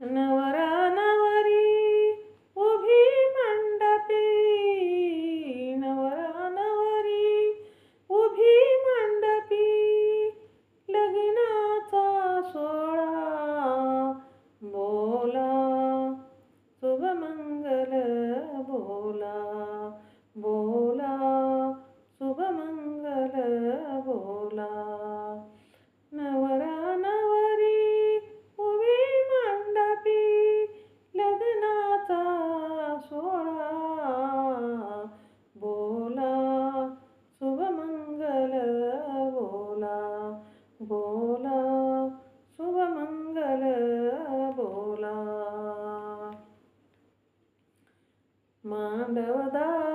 என்ன problema é da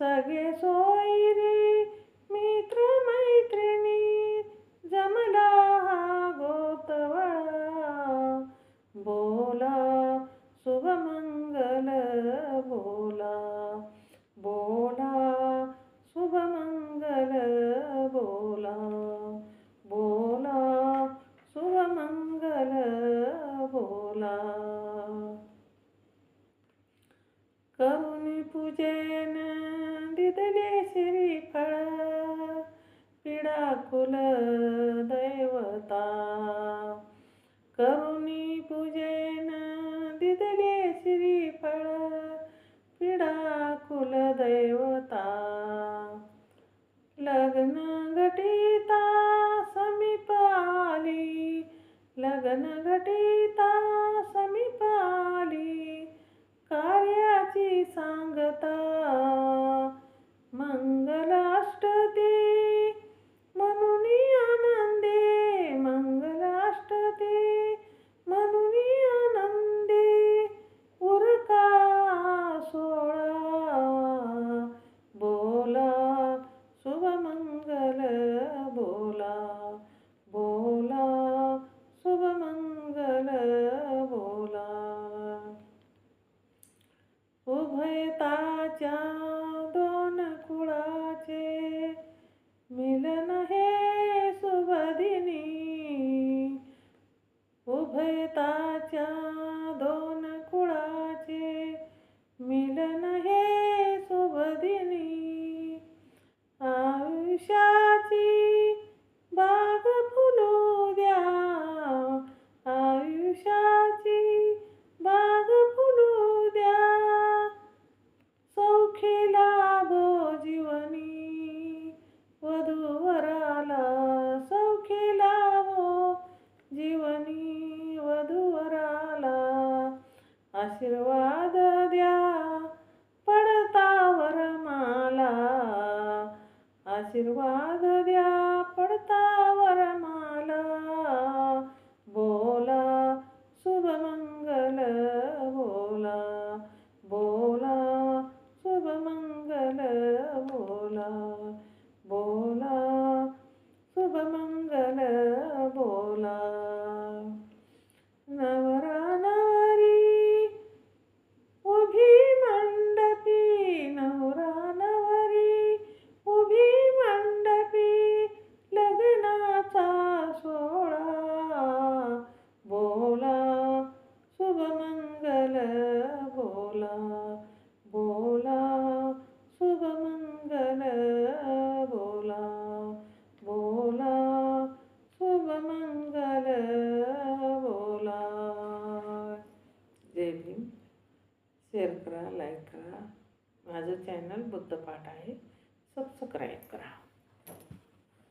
सगळे सोयरे मित्र मैत्रिणी जमला हा गोतवळा. बोला शुभमंगल बोला. बोला शुभमंगल बोला. बोला शुभमंगल बोला. करुणी पूजेन श्री फळा पिडा कुल दैवता. करुणी पूजन दिदले श्री फळा पिडा कुल दैवता. आशीर्वाद द्या. पडतावर माला. आशीर्वाद द्या पडता करा लाईक करा. माझं चॅनल बुद्धपाठ आहे. सबस्क्राईब करा.